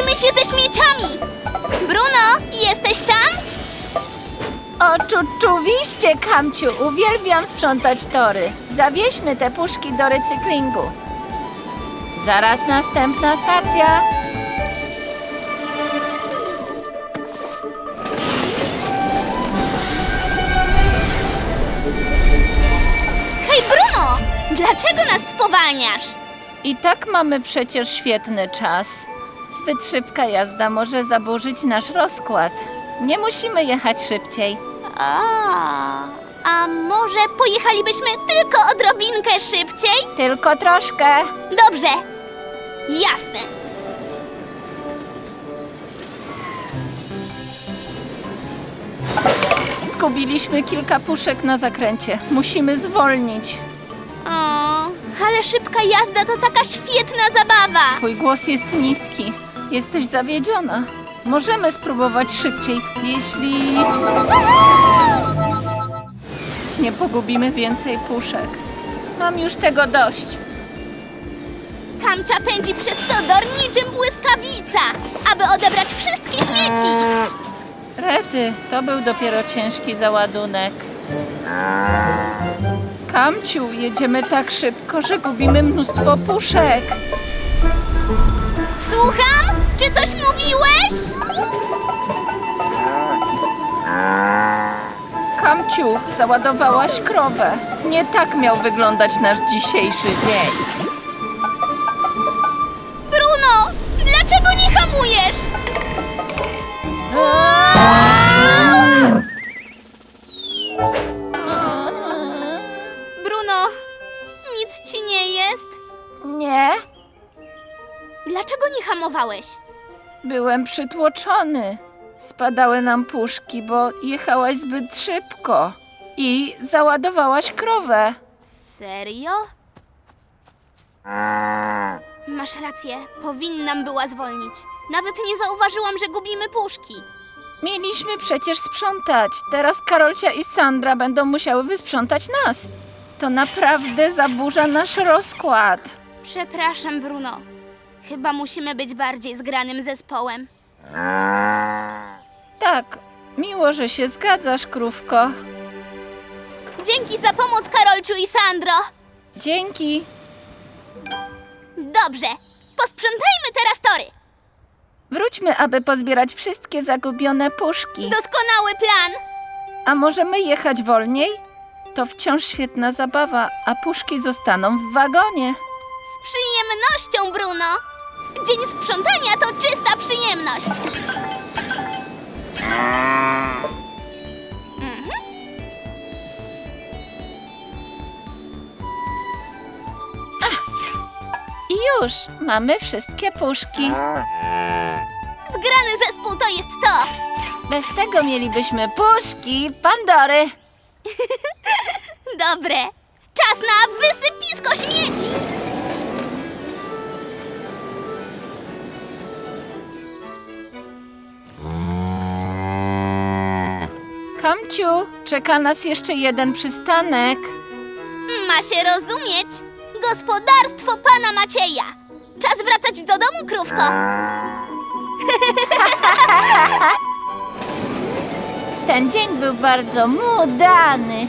się ze śmieciami! Bruno, jesteś tam? Oczuczuwiście, Kamciu, uwielbiam sprzątać tory. Zawieźmy te puszki do recyklingu. Zaraz następna stacja. Hej, Bruno! Dlaczego nas spowalniasz? I tak mamy przecież świetny czas. Zbyt szybka jazda może zaburzyć nasz rozkład. Nie musimy jechać szybciej. A, a może pojechalibyśmy tylko odrobinkę szybciej? Tylko troszkę. Dobrze. Jasne. Zgubiliśmy kilka puszek na zakręcie. Musimy zwolnić. O, ale szybka jazda to taka świetna zabawa. Twój głos jest niski. Jesteś zawiedziona. Możemy spróbować szybciej, jeśli. Nie pogubimy więcej puszek. Mam już tego dość. Kamcia pędzi przez Sodor niczym błyskawica, aby odebrać wszystkie śmieci. Rety, to był dopiero ciężki załadunek. Kamciu, jedziemy tak szybko, że gubimy mnóstwo puszek. Słucham? Czy coś mówiłeś? Kamciu, załadowałaś krowę. Nie tak miał wyglądać nasz dzisiejszy dzień. Bruno, dlaczego nie hamujesz? Bruno, Dlaczego nie hamowałeś? byłem przytłoczony. Spadały nam puszki, bo jechałaś zbyt szybko. I załadowałaś krowę. Serio? Masz rację, powinnam była zwolnić. Nawet nie zauważyłam, że gubimy puszki. Mieliśmy przecież sprzątać. Teraz Karolcia i Sandra będą musiały wysprzątać nas. To naprawdę zaburza nasz rozkład. Przepraszam, Bruno. Chyba musimy być bardziej zgranym zespołem. Tak, miło, że się zgadzasz, krówko. Dzięki za pomoc, Karolciu i Sandro. Dzięki. Dobrze, posprzątajmy teraz tory. Wróćmy, aby pozbierać wszystkie zagubione puszki. Doskonały plan. A możemy jechać wolniej? To wciąż świetna zabawa, a puszki zostaną w wagonie. Z przyjemnością, Bruno. Dzień sprzątania to czysta przyjemność. Mhm. I już, mamy wszystkie puszki. Zgrany zespół to jest to. Bez tego mielibyśmy puszki Pandory. Dobre. Czas na wysypisko Kamciu, czeka nas jeszcze jeden przystanek. Ma się rozumieć. Gospodarstwo pana Macieja. Czas wracać do domu, krówko. Ten dzień był bardzo mu udany.